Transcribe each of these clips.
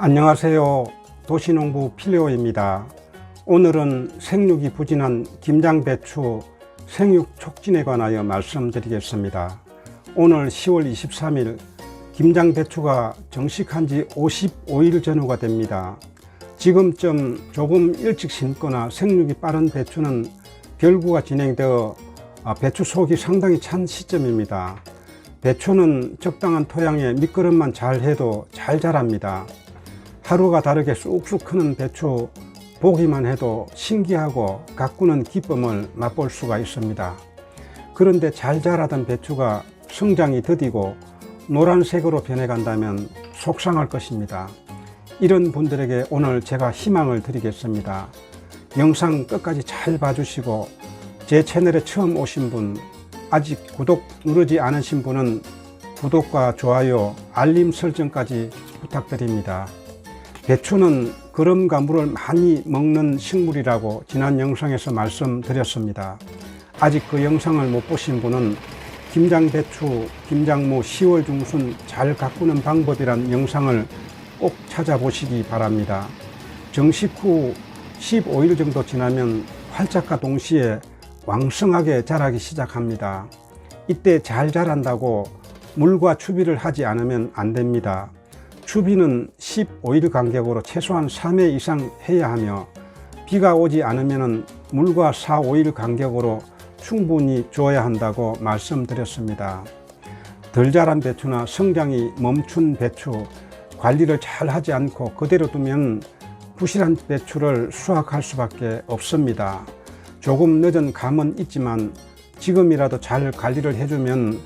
안녕하세요. 도시농부 필레오입니다. 오늘은 생육이 부진한 김장배추 생육 촉진에 관하여 말씀드리겠습니다. 오늘 10월 23일 김장배추가 정식한 지 55일 전후가 됩니다. 지금쯤 조금 일찍 심거나 생육이 빠른 배추는 결구가 진행되어 아, 배추 속이 상당히 찬 시점입니다. 배추는 적당한 토양에 밑거름만 잘 해도 잘 자랍니다. 하루가 다르게 쑥쑥 크는 배추 보기만 해도 신기하고 가꾸는 기쁨을 맛볼 수가 있습니다. 그런데 잘 자라던 배추가 성장이 더디고 노란색으로 변해간다면 속상할 것입니다. 이런 분들에게 오늘 제가 희망을 드리겠습니다. 영상 끝까지 잘 봐주시고 제 채널에 처음 오신 분 아직 구독 누르지 않으신 분은 구독과 좋아요, 알림 설정까지 부탁드립니다. 배추는 거름과 물을 많이 먹는 식물이라고 지난 영상에서 말씀드렸습니다. 아직 그 영상을 못 보신 분은 김장배추, 김장무 10월 중순 잘 가꾸는 방법이란 영상을 꼭 찾아보시기 바랍니다. 정식 후 15일 정도 지나면 활짝과 동시에 왕성하게 자라기 시작합니다. 이때 잘 자란다고 물과 추비를 하지 않으면 안 됩니다. 추비는 15일 간격으로 최소한 3회 이상 해야 하며 비가 오지 않으면 물과 4, 5일 간격으로 충분히 줘야 한다고 말씀드렸습니다. 덜 자란 배추나 성장이 멈춘 배추 관리를 잘 하지 않고 그대로 두면 부실한 배추를 수확할 수밖에 없습니다. 조금 늦은 감은 있지만 지금이라도 잘 관리를 해주면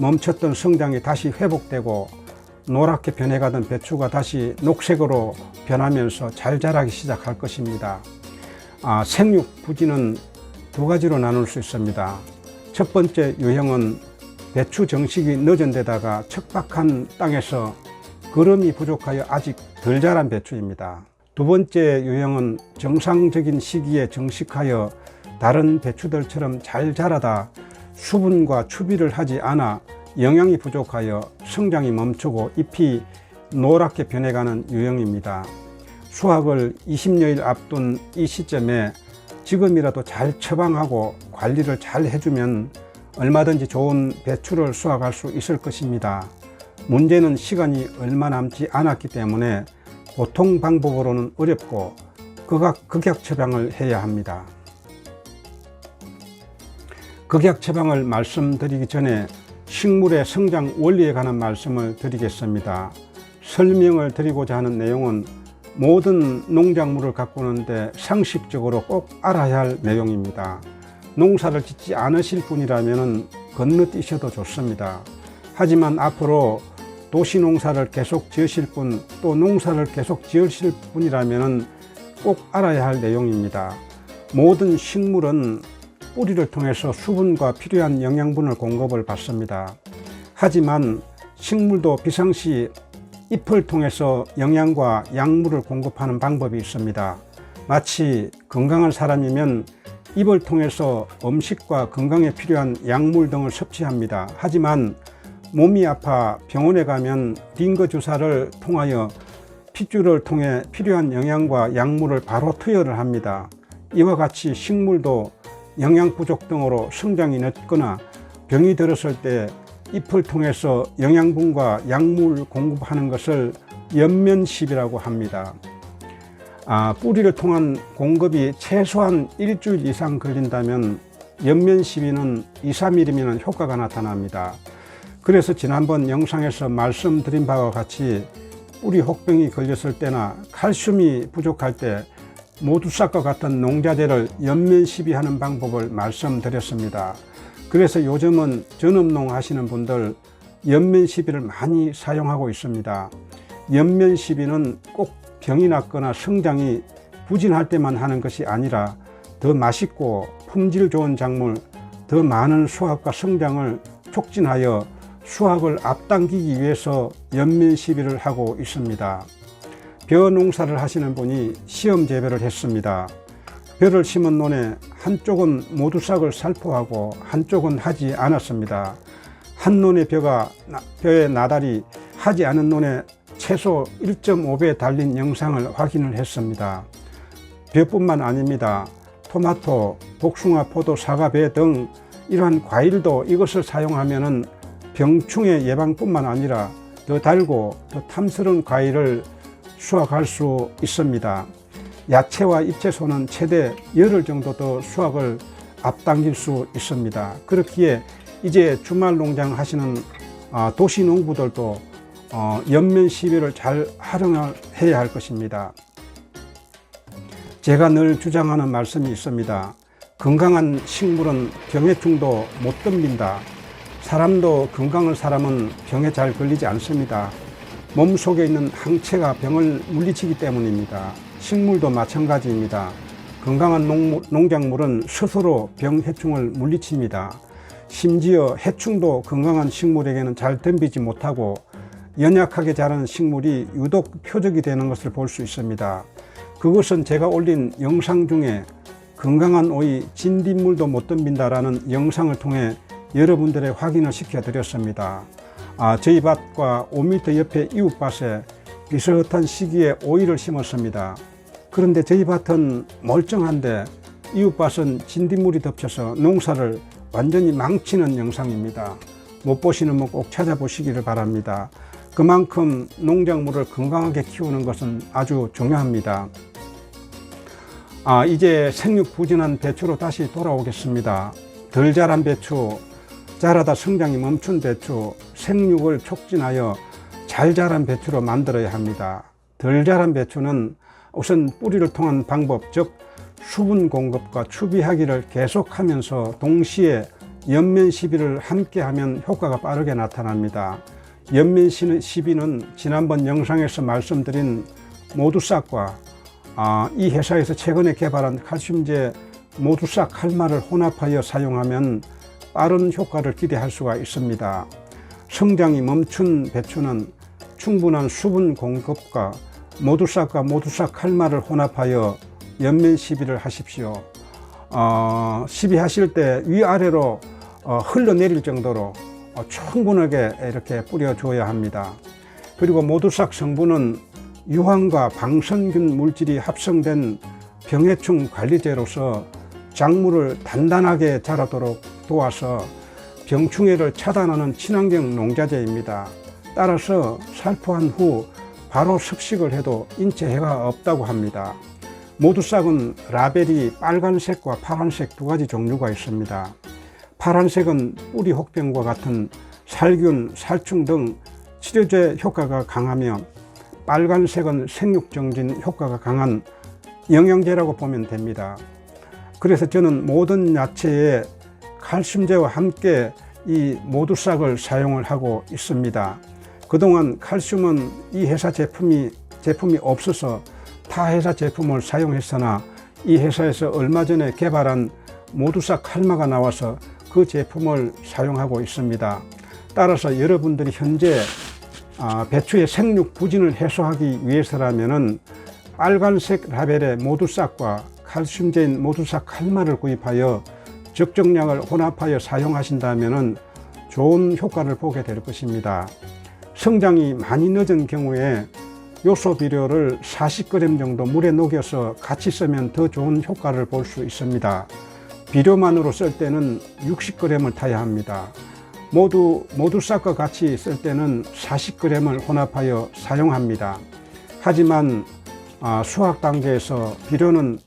멈췄던 성장이 다시 회복되고 노랗게 변해가던 배추가 다시 녹색으로 변하면서 잘 자라기 시작할 것입니다. 아, 생육 부진은 두 가지로 나눌 수 있습니다. 첫 번째 유형은 배추 정식이 늦은 데다가 척박한 땅에서 거름이 부족하여 아직 덜 자란 배추입니다. 두 번째 유형은 정상적인 시기에 정식하여 다른 배추들처럼 잘 자라다 수분과 추비를 하지 않아 영양이 부족하여 성장이 멈추고 잎이 노랗게 변해가는 유형입니다. 수확을 20여일 앞둔 이 시점에 지금이라도 잘 처방하고 관리를 잘 해주면 얼마든지 좋은 배추를 수확할 수 있을 것입니다. 문제는 시간이 얼마 남지 않았기 때문에 보통 방법으로는 어렵고 극약, 극약 처방을 해야 합니다. 극약 처방을 말씀드리기 전에 식물의 성장 원리에 관한 말씀을 드리겠습니다. 설명을 드리고자 하는 내용은 모든 농작물을 가꾸는데 상식적으로 꼭 알아야 할 내용입니다. 농사를 짓지 않으실 분이라면 건너뛰셔도 좋습니다. 하지만 앞으로 도시 농사를 계속 지으실 분, 또 농사를 계속 지으실 분이라면 꼭 알아야 할 내용입니다. 모든 식물은 뿌리를 통해서 수분과 필요한 영양분을 공급을 받습니다. 하지만 식물도 비상시 잎을 통해서 영양과 약물을 공급하는 방법이 있습니다. 마치 건강한 사람이면 입을 통해서 음식과 건강에 필요한 약물 등을 섭취합니다. 하지만 몸이 아파 병원에 가면 링거 주사를 통하여 핏줄을 통해 필요한 영양과 약물을 바로 투여를 합니다. 이와 같이 식물도 영양 부족 등으로 성장이 늦거나 병이 들었을 때 잎을 통해서 영양분과 약물 공급하는 것을 연면십이라고 합니다. 아, 뿌리를 통한 공급이 최소한 일주일 이상 걸린다면 연면 시비는 2, 3일이면 효과가 나타납니다. 그래서 지난번 영상에서 말씀드린 바와 같이 뿌리 혹병이 걸렸을 때나 칼슘이 부족할 때 모두싹과 같은 농자재를 연면 시비하는 방법을 말씀드렸습니다. 그래서 요즘은 전업농 하시는 분들 연면 시비를 많이 사용하고 있습니다. 연면 시비는 꼭 병이 났거나 성장이 부진할 때만 하는 것이 아니라 더 맛있고 품질 좋은 작물, 더 많은 수확과 성장을 촉진하여 수확을 앞당기기 위해서 연면 시비를 하고 있습니다. 벼 농사를 하시는 분이 시험 재배를 했습니다. 벼를 심은 논에 한쪽은 모두 싹을 살포하고 한쪽은 하지 않았습니다. 한 논의 벼가 벼의 나달이 하지 않은 논에 최소 1.5배 달린 영상을 확인을 했습니다. 벼뿐만 아닙니다. 토마토, 복숭아, 포도, 사과, 배 등 이러한 과일도 이것을 사용하면은 병충해 예방뿐만 아니라 더 달고 더 탐스러운 과일을 수확할 수 있습니다. 야채와 잎채소는 최대 열흘 정도 더 수확을 앞당길 수 있습니다. 그렇기에 이제 주말 농장 하시는 아, 도시 농부들도 어, 연면 시비를 잘 활용해야 할 것입니다. 제가 늘 주장하는 말씀이 있습니다. 건강한 식물은 병해충도 못 덤빈다. 사람도 건강한 사람은 병에 잘 걸리지 않습니다. 몸 속에 있는 항체가 병을 물리치기 때문입니다. 식물도 마찬가지입니다. 건강한 농, 농작물은 스스로 병, 해충을 물리칩니다. 심지어 해충도 건강한 식물에게는 잘 덤비지 못하고 연약하게 자라는 식물이 유독 표적이 되는 것을 볼 수 있습니다. 그것은 제가 올린 영상 중에 건강한 오이 진딧물도 못 덤빈다라는 영상을 통해 여러분들의 확인을 시켜드렸습니다. 아, 저희 밭과 5m 옆에 이웃밭에 비슷한 시기에 오이를 심었습니다. 그런데 저희 밭은 멀쩡한데 이웃밭은 진딧물이 덮쳐서 농사를 완전히 망치는 영상입니다. 못 보시는 분 꼭 찾아보시기를 바랍니다. 그만큼 농작물을 건강하게 키우는 것은 아주 중요합니다. 아, 이제 생육 부진한 배추로 다시 돌아오겠습니다. 덜 자란 배추, 자라다 성장이 멈춘 배추, 생육을 촉진하여 잘 자란 배추로 만들어야 합니다. 덜 자란 배추는 우선 뿌리를 통한 방법, 즉 수분 공급과 추비하기를 계속하면서 동시에 연면 시비를 함께 하면 효과가 빠르게 나타납니다. 연면 시비는 지난번 영상에서 말씀드린 모두싹과 아, 이 회사에서 최근에 개발한 칼슘제 모두싹 칼마를 혼합하여 사용하면 빠른 효과를 기대할 수가 있습니다. 성장이 멈춘 배추는 충분한 수분 공급과 모두싹과 모두싹 칼마를 혼합하여 연면 시비를 하십시오. 어, 시비하실 때 위아래로 어, 흘러내릴 정도로 어, 충분하게 이렇게 뿌려줘야 합니다. 그리고 모두싹 성분은 유황과 방선균 물질이 합성된 병해충 관리제로서 작물을 단단하게 자라도록 도와서 병충해를 차단하는 친환경 농자재입니다. 따라서 살포한 후 바로 습식을 해도 인체 해가 없다고 합니다. 모두싹은 라벨이 빨간색과 파란색 두 가지 종류가 있습니다. 파란색은 뿌리 혹병과 같은 살균, 살충 등 치료제 효과가 강하며 빨간색은 생육정진 효과가 강한 영양제라고 보면 됩니다. 그래서 저는 모든 야채에 칼슘제와 함께 이 모두싹을 사용을 하고 있습니다. 그동안 칼슘은 이 회사 제품이 제품이 없어서 타 회사 제품을 사용했으나 이 회사에서 얼마 전에 개발한 모두싹 칼마가 나와서 그 제품을 사용하고 있습니다. 따라서 여러분들이 현재 아, 배추의 생육 부진을 해소하기 위해서라면은 빨간색 라벨의 모두싹과 칼슘제인 모두싹 칼마를 구입하여 적정량을 혼합하여 사용하신다면 좋은 효과를 보게 될 것입니다. 성장이 많이 늦은 경우에 요소 비료를 40g 정도 물에 녹여서 같이 쓰면 더 좋은 효과를 볼 수 있습니다. 비료만으로 쓸 때는 60g을 타야 합니다. 모두 모두 싹과 같이 쓸 때는 40g을 혼합하여 사용합니다. 하지만 아, 수확 단계에서 비료는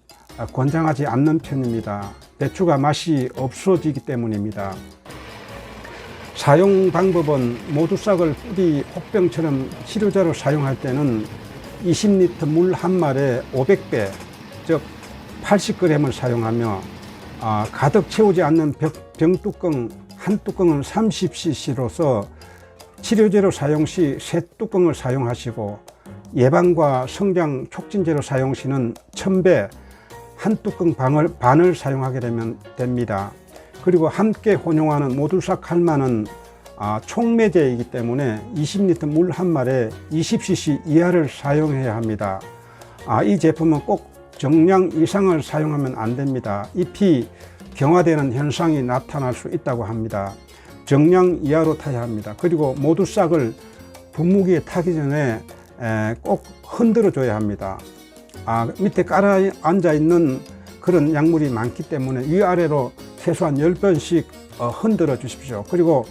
권장하지 않는 편입니다. 배추가 맛이 없어지기 때문입니다. 사용 방법은 모두싹을 뿌리 혹병처럼 치료제로 사용할 때는 20리터 물 한 말에 500배, 즉 80g을 사용하며 아, 가득 채우지 않는 병, 병 뚜껑 한 뚜껑은 30cc로서 치료제로 사용 시 세 뚜껑을 사용하시고 예방과 성장 촉진제로 사용 시는 1000배 한 뚜껑 반을, 반을 사용하게 되면 됩니다. 그리고 함께 혼용하는 모두싹 칼마는 아, 촉매제이기 때문에 20리터 물 한 말에 20cc 이하를 사용해야 합니다. 아, 이 제품은 꼭 정량 이상을 사용하면 안 됩니다. 잎이 경화되는 현상이 나타날 수 있다고 합니다. 정량 이하로 타야 합니다. 그리고 모두 싹을 분무기에 타기 전에 에, 꼭 흔들어 줘야 합니다. 아, 밑에 깔아 앉아 있는 그런 약물이 많기 때문에 위아래로 최소한 10번씩 어, 흔들어 주십시오. 그리고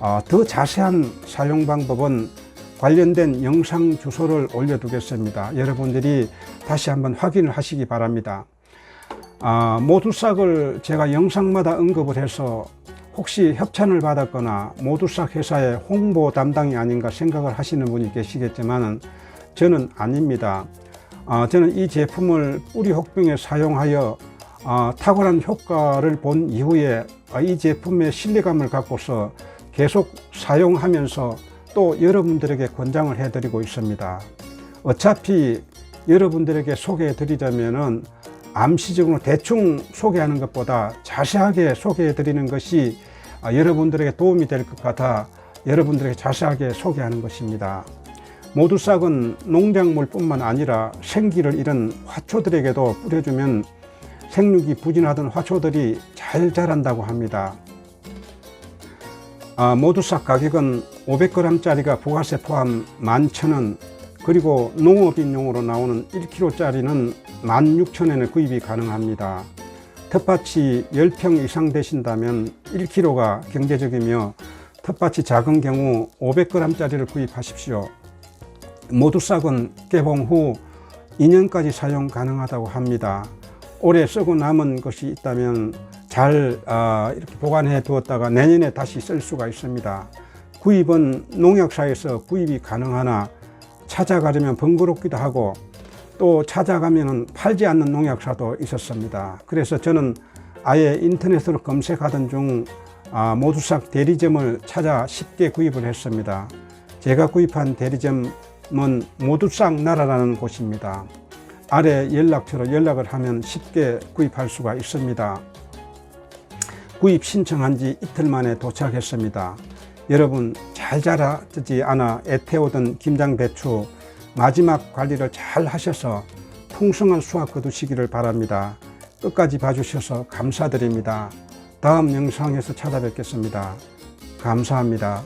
어, 더 자세한 사용 방법은 관련된 영상 주소를 올려두겠습니다. 여러분들이 다시 한번 확인을 하시기 바랍니다. 아, 모두싹을 제가 영상마다 언급을 해서 혹시 협찬을 받았거나 모두싹 회사의 홍보 담당이 아닌가 생각을 하시는 분이 계시겠지만 저는 아닙니다. 아, 저는 이 제품을 뿌리 혹병에 사용하여 아, 탁월한 효과를 본 이후에 아, 이 제품의 신뢰감을 갖고서 계속 사용하면서 또 여러분들에게 권장을 해드리고 있습니다. 어차피 여러분들에게 소개해 드리자면은 암시적으로 대충 소개하는 것보다 자세하게 소개해 드리는 것이 아, 여러분들에게 도움이 될 것 같아 여러분들에게 자세하게 소개하는 것입니다. 모두싹은 농작물뿐만 아니라 생기를 잃은 화초들에게도 뿌려주면 생육이 부진하던 화초들이 잘 자란다고 합니다. 아, 모두싹 가격은 500g짜리가 부가세 포함 11,000원 그리고 농업인용으로 나오는 1kg짜리는 16,000원에 구입이 가능합니다. 텃밭이 10평 이상 되신다면 1kg가 경제적이며 텃밭이 작은 경우 500g짜리를 구입하십시오. 모두싹은 개봉 후 2년까지 사용 가능하다고 합니다. 올해 쓰고 남은 것이 있다면 잘 아, 이렇게 보관해 두었다가 내년에 다시 쓸 수가 있습니다. 구입은 농약사에서 구입이 가능하나 찾아가려면 번거롭기도 하고 또 찾아가면 팔지 않는 농약사도 있었습니다. 그래서 저는 아예 인터넷으로 검색하던 중 아, 모두싹 대리점을 찾아 쉽게 구입을 했습니다. 제가 구입한 대리점 은 모두싹 나라라는 곳입니다. 아래 연락처로 연락을 하면 쉽게 구입할 수가 있습니다. 구입 신청한 지 이틀 만에 도착했습니다. 여러분 잘 자라지 않아 애태우던 김장 배추 마지막 관리를 잘 하셔서 풍성한 수확 거두시기를 바랍니다. 끝까지 봐주셔서 감사드립니다. 다음 영상에서 찾아뵙겠습니다. 감사합니다.